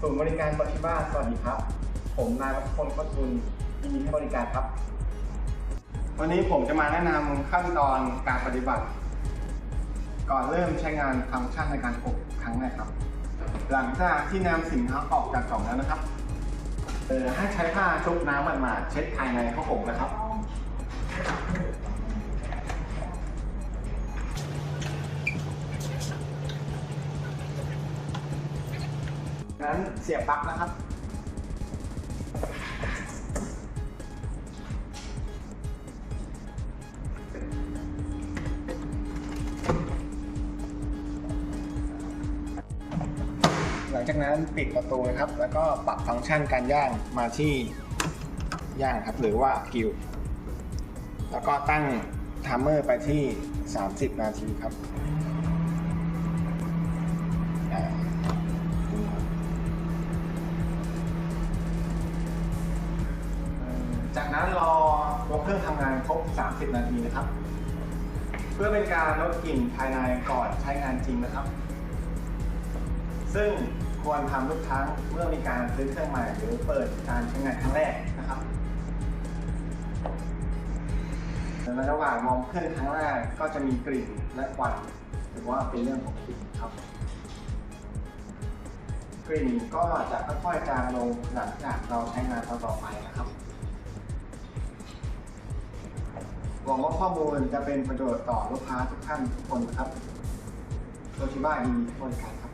ศูนย์บริการบริบ้าสวัสดีครับ ผมนายวัชพลพัทุนยินดีให้บริการครับ วันนี้ผมจะมาแนะนำขั้นตอนการปฏิบัติ ก่อนเริ่มใช้งานฟังก์ชันในการอบครั้งแรกครับ หลังจากที่นำสินค้าออกจากกล่องแล้วนะครับเออให้ใช้ผ้าชุบน้ำมันมาเช็ดภายในข้าวอบนะครับ งั้นเสียบปลั๊กนะครับ หลังจากนั้นปิดประตูนะครับ แล้วก็ปรับฟังก์ชันการย่างมาที่ย่างครับหรือว่ากิวแล้วก็ตั้งไทม์เมอร์ไปที่ 30 นาทีครับ จากนั้นรอตัวเครื่องทำงานครบ 30 นาทีนะครับ เพื่อเป็นการลดกลิ่นภายในก่อนใช้งานจริงนะครับ ซึ่งควรทำทุกครั้งเมื่อมีการซื้อเครื่องใหม่หรือเปิดการใช้งานครั้งแรกนะครับในระหว่างมองเครื่องครั้งแรกก็จะมีกลิ่นและควันถือว่าเป็นเรื่องปกติครับกลิ่นก็จะค่อยๆจางลงหลังจากเราใช้งานต่อไปนะครับ หวังว่าข้อมูลจะเป็นประโยชน์ต่อลูกค้าทุกท่านทุกคนนะครับโตชิบ้ายินดีให้บริการครับ